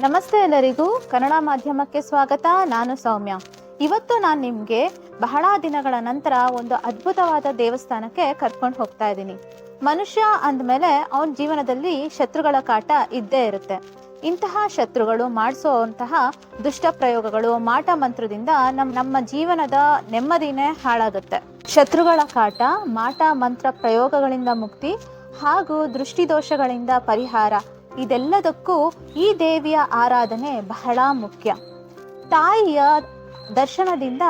ನಮಸ್ತೆ ಎಲ್ಲರಿಗೂ ಕನ್ನಡ ಮಾಧ್ಯಮಕ್ಕೆ ಸ್ವಾಗತ, ನಾನು ಸೌಮ್ಯ. ಇವತ್ತು ನಾನು ನಿಮಗೆ ಬಹಳ ದಿನಗಳ ನಂತರ ಒಂದು ಅದ್ಭುತವಾದ ದೇವಸ್ಥಾನಕ್ಕೆ ಕರ್ಕೊಂಡು ಹೋಗ್ತಾ ಇದ್ದೀನಿ. ಮನುಷ್ಯ ಅಂದಮೇಲೆ ಅವನ ಜೀವನದಲ್ಲಿ ಶತ್ರುಗಳ ಕಾಟ ಇದ್ದೇ ಇರುತ್ತೆ. ಇಂತಹ ಶತ್ರುಗಳು ಮಾಡಿಸುವಂತಹ ದುಷ್ಟ ಪ್ರಯೋಗಗಳು ಮಾಟ ಮಂತ್ರದಿಂದ ನಮ್ಮ ನಮ್ಮ ಜೀವನದ ನೆಮ್ಮದಿನೇ ಹಾಳಾಗುತ್ತೆ. ಶತ್ರುಗಳ ಕಾಟ, ಮಾಟ, ಮಂತ್ರ ಪ್ರಯೋಗಗಳಿಂದ ಮುಕ್ತಿ ಹಾಗೂ ದೃಷ್ಟಿದೋಷಗಳಿಂದ ಪರಿಹಾರ. ಇದೆಲ್ಲದಕ್ಕೂ ಈ ದೇವಿಯ ಆರಾಧನೆ ಬಹಳ ಮುಖ್ಯ. ತಾಯಿಯ ದರ್ಶನದಿಂದ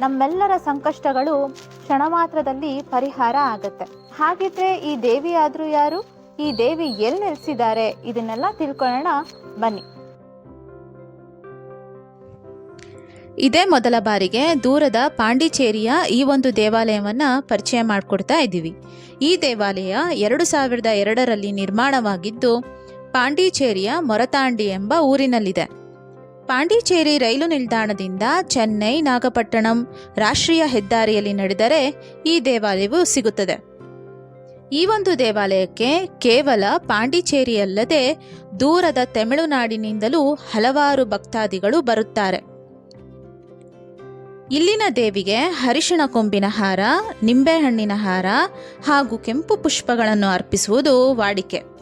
ನಮ್ಮೆಲ್ಲರ ಸಂಕಷ್ಟಗಳು ಕ್ಷಣ ಮಾತ್ರದಲ್ಲಿ ಪರಿಹಾರ ಆಗುತ್ತೆ. ಹಾಗಿದ್ರೆ ಈ ದೇವಿ ಆದ್ರೂ ಯಾರು? ಈ ದೇವಿ ಎಲ್ಲಿ ನೆಲೆಸಿದ್ದಾರೆ? ಇದನ್ನೆಲ್ಲ ತಿಳ್ಕೊಳ್ಳೋಣ. ಬನ್ನಿ. ಇದೇ ಮೊದಲ ಬಾರಿಗೆ ದೂರದ ಪಾಂಡಿಚೇರಿಯ ಈ ಒಂದು ದೇವಾಲಯವನ್ನು ಪರಿಚಯ ಮಾಡಿಕೊಡ್ತಾ ಇದ್ದೀವಿ. ಈ ದೇವಾಲಯ ಎರಡು ಸಾವಿರದ ಎರಡರಲ್ಲಿ ನಿರ್ಮಾಣವಾಗಿದ್ದು ಪಾಂಡಿಚೇರಿಯ ಮೊರತಾಂಡಿ ಎಂಬ ಊರಿನಲ್ಲಿದೆ. ಪಾಂಡಿಚೇರಿ ರೈಲು ನಿಲ್ದಾಣದಿಂದ ಚೆನ್ನೈ, ನಾಗಪಟ್ಟಣಂ ರಾಷ್ಟ್ರೀಯ ಹೆದ್ದಾರಿಯಲ್ಲಿ ನಡೆದರೆ ಈ ದೇವಾಲಯವು ಸಿಗುತ್ತದೆ. ಈ ಒಂದು ದೇವಾಲಯಕ್ಕೆ ಕೇವಲ ಪಾಂಡಿಚೇರಿಯಲ್ಲದೆ ದೂರದ ತಮಿಳುನಾಡಿನಿಂದಲೂ ಹಲವಾರು ಭಕ್ತಾದಿಗಳು ಬರುತ್ತಾರೆ. ಇಲ್ಲಿನ ದೇವಿಗೆ ಹರಿಶಿಣ ಕೊಂಬಿನ ಹಾರ, ನಿಂಬೆಹಣ್ಣಿನ ಹಾರ ಹಾಗೂ ಕೆಂಪು ಪುಷ್ಪಗಳನ್ನು ಅರ್ಪಿಸುವುದು ವಾಡಿಕೆ.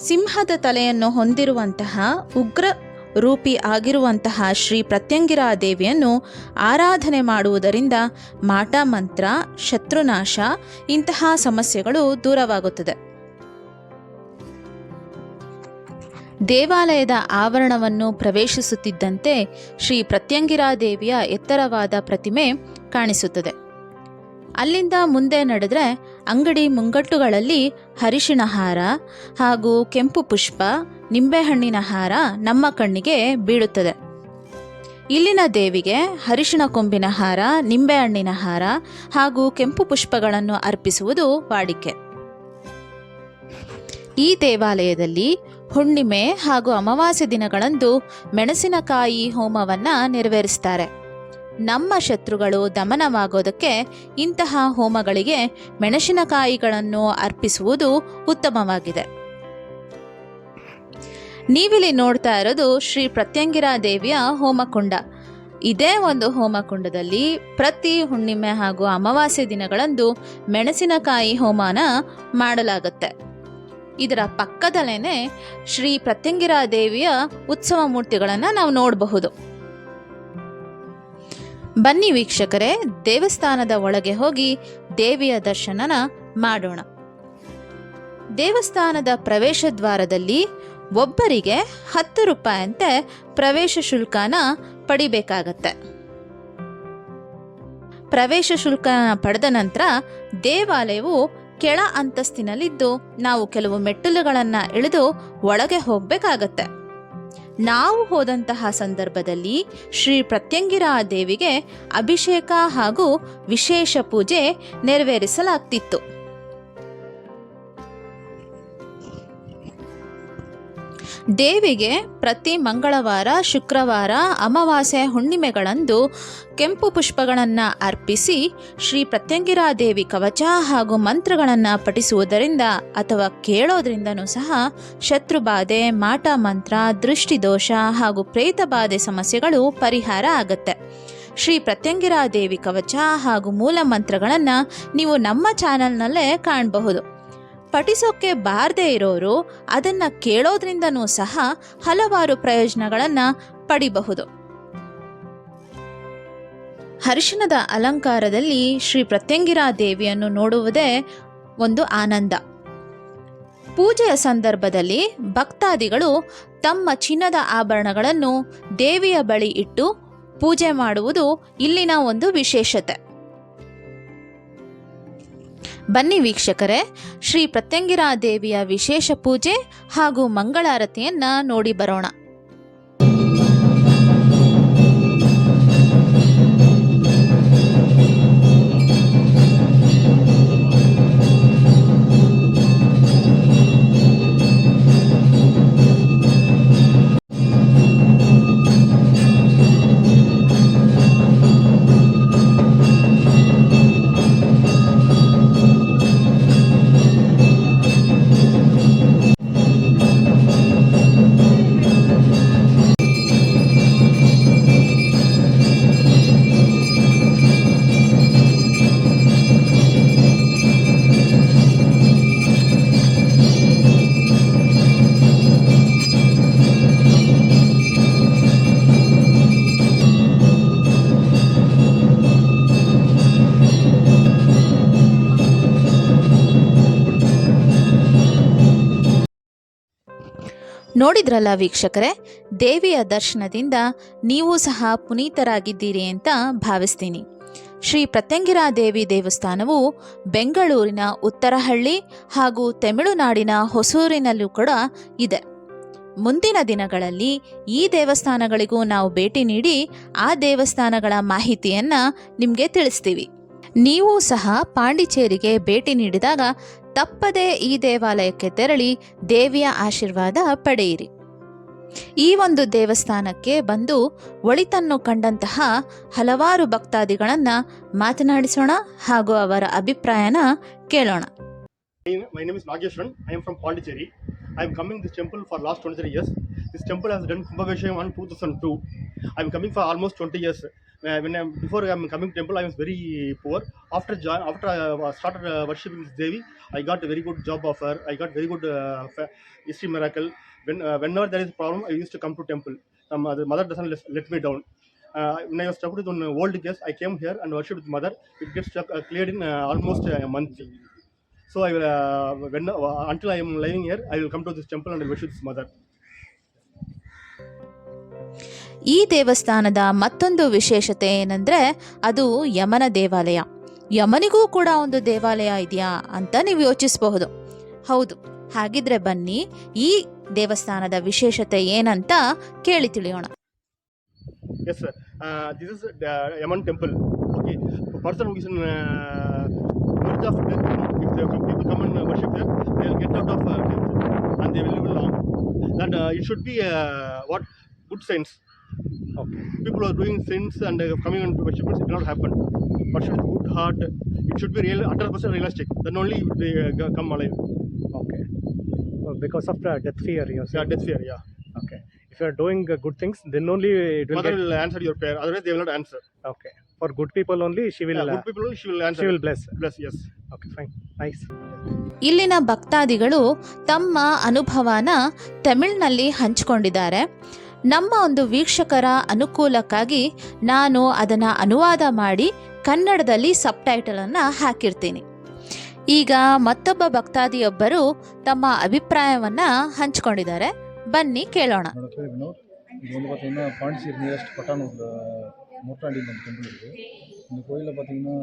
ಸಿಂಹದ ತಲೆಯನ್ನು ಹೊಂದಿರುವಂತಹ ಉಗ್ರ ರೂಪಿ ಆಗಿರುವಂತಹ ಶ್ರೀ ಪ್ರತ್ಯಂಗಿರಾ ದೇವಿಯನ್ನು ಆರಾಧನೆ ಮಾಡುವುದರಿಂದ ಮಾಟ ಮಂತ್ರ ಶತ್ರುನಾಶ, ಇಂತಹ ಸಮಸ್ಯೆಗಳು ದೂರವಾಗುತ್ತದೆ. ದೇವಾಲಯದ ಆವರಣವನ್ನು ಪ್ರವೇಶಿಸುತ್ತಿದ್ದಂತೆ ಶ್ರೀ ಪ್ರತ್ಯಂಗಿರಾ ದೇವಿಯ ಎತ್ತರವಾದ ಪ್ರತಿಮೆ ಕಾಣಿಸುತ್ತದೆ. ಅಲ್ಲಿಂದ ಮುಂದೆ ನಡೆದ್ರೆ ಅಂಗಡಿ ಮುಂಗಟ್ಟುಗಳಲ್ಲಿ ಹರಿಶಿನ ಹಾರ ಹಾಗೂ ಕೆಂಪು ಪುಷ್ಪ, ನಿಂಬೆಹಣ್ಣಿನ ಹಾರ ನಮ್ಮ ಕಣ್ಣಿಗೆ ಬೀಳುತ್ತದೆ. ಇಲ್ಲಿನ ದೇವಿಗೆ ಹರಿಶಿನ ಕೊಂಬಿನ ಹಾರ, ನಿಂಬೆಹಣ್ಣಿನ ಹಾರ ಹಾಗೂ ಕೆಂಪು ಪುಷ್ಪಗಳನ್ನು ಅರ್ಪಿಸುವುದು ವಾಡಿಕೆ. ಈ ದೇವಾಲಯದಲ್ಲಿ ಹುಣ್ಣಿಮೆ ಹಾಗೂ ಅಮಾವಾಸ್ಯೆ ದಿನಗಳಂದು ಮೆಣಸಿನಕಾಯಿ ಹೋಮವನ್ನು ನೆರವೇರಿಸ್ತಾರೆ. ನಮ್ಮ ಶತ್ರುಗಳು ದಮನವಾಗೋದಕ್ಕೆ ಇಂತಹ ಹೋಮಗಳಿಗೆ ಮೆಣಸಿನಕಾಯಿಗಳನ್ನು ಅರ್ಪಿಸುವುದು ಉತ್ತಮವಾಗಿದೆ. ನೀವಿಲ್ಲಿ ನೋಡ್ತಾ ಇರೋದು ಶ್ರೀ ಪ್ರತ್ಯಂಗಿರಾ ದೇವಿಯ ಹೋಮಕುಂಡ. ಇದೇ ಒಂದು ಹೋಮಕುಂಡದಲ್ಲಿ ಪ್ರತಿ ಹುಣ್ಣಿಮೆ ಹಾಗೂ ಅಮಾವಾಸ್ಯೆ ದಿನಗಳಂದು ಮೆಣಸಿನಕಾಯಿ ಹೋಮನ ಮಾಡಲಾಗುತ್ತೆ. ಇದರ ಪಕ್ಕದಲ್ಲೇ ಶ್ರೀ ಪ್ರತ್ಯಂಗಿರಾ ದೇವಿಯ ಉತ್ಸವ ಮೂರ್ತಿಗಳನ್ನು ನಾವು ನೋಡಬಹುದು. ಬನ್ನಿ ವೀಕ್ಷಕರೇ, ದೇವಸ್ಥಾನದ ಒಳಗೆ ಹೋಗಿ ದೇವಿಯ ದರ್ಶನನ ಮಾಡೋಣ. ದೇವಸ್ಥಾನದ ಪ್ರವೇಶ ದ್ವಾರದಲ್ಲಿ ಒಬ್ಬರಿಗೆ ಹತ್ತು ರೂಪಾಯಿಯಂತೆ ಪ್ರವೇಶ ಶುಲ್ಕನ ಪಡಿಬೇಕಾಗತ್ತೆ. ಪ್ರವೇಶ ಶುಲ್ಕನ ಪಡೆದ ನಂತರ ದೇವಾಲಯವು ಕೆಳ ಅಂತಸ್ತಿನಲ್ಲಿದ್ದು ನಾವು ಕೆಲವು ಮೆಟ್ಟಿಲುಗಳನ್ನು ಇಳಿದು ಒಳಗೆ ಹೋಗಬೇಕಾಗತ್ತೆ. ನಾವು ಹೋದಂತಹ ಸಂದರ್ಭದಲ್ಲಿ ಶ್ರೀ ಪ್ರತ್ಯಂಗಿರಾ ದೇವಿಗೆ ಅಭಿಷೇಕ ಹಾಗೂ ವಿಶೇಷ ಪೂಜೆ ನೆರವೇರಿಸಲಾಗ್ತಿತ್ತು. ದೇವಿಗೆ ಪ್ರತಿ ಮಂಗಳವಾರ, ಶುಕ್ರವಾರ ಅಮಾವಾಸ್ಯೆ ಹುಣ್ಣಿಮೆಗಳಂದು ಕೆಂಪು ಪುಷ್ಪಗಳನ್ನು ಅರ್ಪಿಸಿ ಶ್ರೀ ಪ್ರತ್ಯಂಗಿರಾದೇವಿ ಕವಚ ಹಾಗೂ ಮಂತ್ರಗಳನ್ನು ಪಠಿಸುವುದರಿಂದ ಅಥವಾ ಕೇಳೋದ್ರಿಂದನೂ ಸಹ ಶತ್ರುಬಾಧೆ, ಮಾಟ ಮಂತ್ರ ದೃಷ್ಟಿದೋಷ ಹಾಗೂ ಪ್ರೇತಬಾಧೆ ಸಮಸ್ಯೆಗಳು ಪರಿಹಾರ ಆಗುತ್ತೆ. ಶ್ರೀ ಪ್ರತ್ಯಂಗಿರಾ ದೇವಿ ಕವಚ ಹಾಗೂ ಮೂಲ ಮಂತ್ರಗಳನ್ನು ನೀವು ನಮ್ಮ ಚಾನಲ್ನಲ್ಲೇ ಕಾಣಬಹುದು. ಪಠಿಸೋಕ್ಕೆ ಬಾರದೇ ಇರೋರು ಅದನ್ನು ಕೇಳೋದ್ರಿಂದನೂ ಸಹ ಹಲವಾರು ಪ್ರಯೋಜನಗಳನ್ನು ಪಡಿಬಹುದು. ಹರ್ಷಣದ ಅಲಂಕಾರದಲ್ಲಿ ಶ್ರೀ ಪ್ರತ್ಯಂಗಿರಾ ದೇವಿಯನ್ನು ನೋಡುವುದೇ ಒಂದು ಆನಂದ. ಪೂಜೆಯ ಸಂದರ್ಭದಲ್ಲಿ ಭಕ್ತಾದಿಗಳು ತಮ್ಮ ಚಿನ್ನದ ಆಭರಣಗಳನ್ನು ದೇವಿಯ ಬಳಿ ಇಟ್ಟು ಪೂಜೆ ಮಾಡುವುದು ಇಲ್ಲಿನ ಒಂದು ವಿಶೇಷತೆ. ಬನ್ನಿ ವೀಕ್ಷಕರೇ ಶ್ರೀ ಪ್ರತ್ಯಂಗಿರಾ ದೇವಿಯ ವಿಶೇಷ ಪೂಜೆ ಹಾಗೂ ಮಂಗಳಾರತಿಯನ್ನ ನೋಡಿ ಬರೋಣ. ನೋಡಿದ್ರಲ್ಲ ವೀಕ್ಷಕರೇ? ದೇವಿಯ ದರ್ಶನದಿಂದ ನೀವು ಸಹ ಪುನೀತರಾಗಿದ್ದೀರಿ ಅಂತ ಭಾವಿಸ್ತೀನಿ. ಶ್ರೀ ಪ್ರತ್ಯಂಗಿರಾ ದೇವಿ ದೇವಸ್ಥಾನವು ಬೆಂಗಳೂರಿನ ಉತ್ತರಹಳ್ಳಿ ಹಾಗೂ ತಮಿಳುನಾಡಿನ ಹೊಸೂರಿನಲ್ಲೂ ಕೂಡ ಇದೆ. ಮುಂದಿನ ದಿನಗಳಲ್ಲಿ ಈ ದೇವಸ್ಥಾನಗಳಿಗೂ ನಾವು ಭೇಟಿ ನೀಡಿ ಆ ದೇವಸ್ಥಾನಗಳ ಮಾಹಿತಿಯನ್ನು ನಿಮಗೆ ತಿಳಿಸ್ತೀವಿ. ನೀವು ಸಹ ಪಾಂಡಿಚೇರಿಗೆ ಭೇಟಿ ನೀಡಿದಾಗ ತಪ್ಪದೇ ಈ ದೇವಾಲಯಕ್ಕೆ ತೆರಳಿ ದೇವಿಯ ಆಶೀರ್ವಾದ ಪಡೆಯಿರಿ ಈ ಒಂದು ದೇವಸ್ಥಾನಕ್ಕೆ ಬಂದು ಒಳಿತನ್ನು ಕಂಡಂತಹ ಹಲವಾರು ಭಕ್ತಾದಿಗಳನ್ನು ಮಾತನಾಡಿಸೋಣ ಹಾಗೂ ಅವರ ಅಭಿಪ್ರಾಯನ ಕೇಳೋಣ My name is I I am from Pondicherry. I am coming this temple for last 23 years. This temple has done Kumbhakesham on 2002. I am coming for almost 20 years. Uh, when I am, before I am coming to temple, I was very poor. After join, after I uh, started uh, worshiping this Devi, I got a very good job offer. I got very good uh, history miracle. When uh, whenever there is a problem, I used to come to temple. Um, the mother doesn't let, me down. Uh, when I was stuck with one old case, I came here and worshipped with mother. It gets uh, cleared in uh, almost a month. So I will, uh, when, uh, until I am living here, I will come to this temple and I worship this mother. ಈ ದೇವಸ್ಥಾನದ ಮತ್ತೊಂದು ವಿಶೇಷತೆ ಏನಂದ್ರೆ ಅದು ಯಮನ ದೇವಾಲಯ ಯಮನಿಗೂ ಕೂಡ ಒಂದು ದೇವಾಲಯ ಇದೆಯಾ ಅಂತ ನೀವು ಯೋಚಿಸಬಹುದು ಹೌದು ಹಾಗಿದ್ರೆ ಬನ್ನಿ ಈ ದೇವಸ್ಥಾನದ ವಿಶೇಷತೆ ಏನಂತ ಕೇಳಿ ತಿಳಿಯೋಣ temple Uh, uh, uh, uh, be uh, what good sense. Okay, people are doing sins and uh, coming on worship it cannot not happen. But should good heart. It should be real, 100% realistic. Then only they uh, come alive. Okay. Well, because of the death fear, you Yeah, death fear. Yeah. Okay. If you are doing uh, good things, then only it will Mother get. will answer your prayer. Otherwise, they will not answer. Okay. For good people only, she will. Yeah, uh, good people, only she will answer. she will bless. bless. Yes. Okay, fine. Nice. ಇಲ್ಲಿನ ಭಕ್ತಾದಿಗಳು ತಮ್ಮ ಅನುಭವನ ತಮಿಳ್ನಲ್ಲಿ ಹಂಚಿಕೊಂಡಿದ್ದಾರೆ ನಮ್ಮ ಒಂದು ವೀಕ್ಷಕರ ಅನುಕೂಲಕ್ಕಾಗಿ ನಾನು ಅದನ್ನು ಅನುವಾದ ಮಾಡಿ ಕನ್ನಡದಲ್ಲಿ ಸಬ್ಟೈಟಲನ್ನು ಹಾಕಿರ್ತೀನಿ ಈಗ ಮತ್ತೊಬ್ಬ ಭಕ್ತಾದಿಯೊಬ್ಬರು ತಮ್ಮ ಅಭಿಪ್ರಾಯವನ್ನು ಹಂಚಿಕೊಂಡಿದ್ದಾರೆ ಬನ್ನಿ ಕೇಳೋಣ என்னோட பேர் வினோத் இது வந்து பார்த்தீங்கன்னா பாண்டிச்சேரி நியரஸ்ட் பட்டானூரில் மூட்டாண்டி இந்த டெம்பிள் இருக்குது இந்த கோயிலில் பார்த்தீங்கன்னா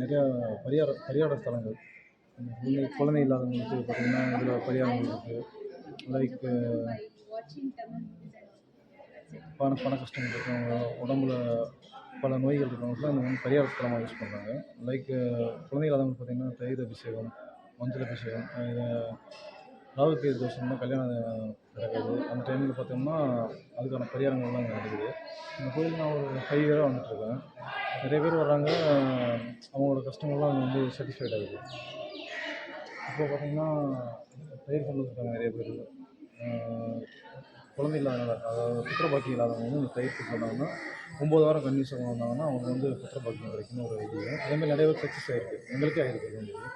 நிறையா பரிகார பரிகார ஸ்தலங்கள் குழந்தை குழந்தை இல்லாதவங்களுக்கு பார்த்தீங்கன்னா இதில் பரிகாரங்கள் இருக்குது லைக் பண பண கஷ்டங்கள் இருக்கிறவங்க உடம்புல பல நோய்கள் இருக்கிறவங்களுக்கு அந்த வந்து பரிகார ஸ்தலமாக யூஸ் பண்ணுறாங்க லைக் குழந்தைகள் இல்லாதவங்களுக்கு பார்த்தீங்கன்னா தயிர் அபிஷேகம் மஞ்சள் அபிஷேகம் ராகு ராகுகேது தோஷம்னா கல்யாணம் நடக்குது. அந்த டைமில் பார்த்தோம்னா அதுக்கான பரிகாரங்கள்லாம் இங்கே நடக்குது. இந்த கோயில் நான் ஒரு ஃபைவ் இயராக வந்துட்டுருக்கேன் நிறைய பேர் வர்றாங்க. அவங்களோட கஷ்டங்கள்லாம் அங்கே வந்து சாட்டிஸ்ஃபைட் ஆகுது. இப்போ பார்த்திங்கன்னா தயிர் கொண்டு இருக்காங்க நிறைய பேர் குழந்தை இல்லாதவங்க அதாவது புத்திர பாக்கியம் இல்லாதவங்க வந்து இந்த தயிர் சொன்னாங்கன்னா ஒம்பது வாரம் கன்னியூஸாக வந்தாங்கன்னா அவங்க வந்து புத்திர பாக்கியம் கிடைக்கும்னு ஒரு இது அதேமாதிரி நிறைய பேர் சக்ஸஸ் ஆகிருக்கு எங்களுக்கே ஆகிருக்கு இது வந்து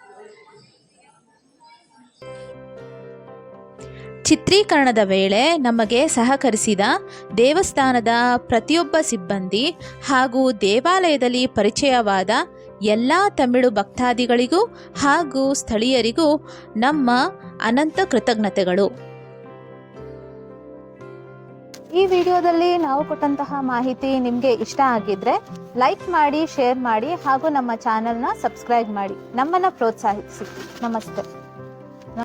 ಚಿತ್ರೀಕರಣದ ವೇಳೆ ನಮಗೆ ಸಹಕರಿಸಿದ ದೇವಸ್ಥಾನದ ಪ್ರತಿಯೊಬ್ಬ ಸಿಬ್ಬಂದಿ ಹಾಗೂ ದೇವಾಲಯದಲ್ಲಿ ಪರಿಚಯವಾದ ಎಲ್ಲ ತಮಿಳು ಭಕ್ತಾದಿಗಳಿಗೂ ಹಾಗೂ ಸ್ಥಳೀಯರಿಗೂ ನಮ್ಮ ಅನಂತ ಕೃತಜ್ಞತೆಗಳು ಈ ವಿಡಿಯೋದಲ್ಲಿ ನಾವು ಕೊಟ್ಟಂತಹ ಮಾಹಿತಿ ನಿಮಗೆ ಇಷ್ಟ ಆಗಿದ್ರೆ ಲೈಕ್ ಮಾಡಿ, ಶೇರ್ ಮಾಡಿ ಹಾಗೂ ನಮ್ಮ ಚಾನೆಲ್ನ ಸಬ್ಸ್ಕ್ರೈಬ್ ಮಾಡಿ. ನಮ್ಮನ್ನು ಪ್ರೋತ್ಸಾಹಿಸಿ. ನಮಸ್ತೆ.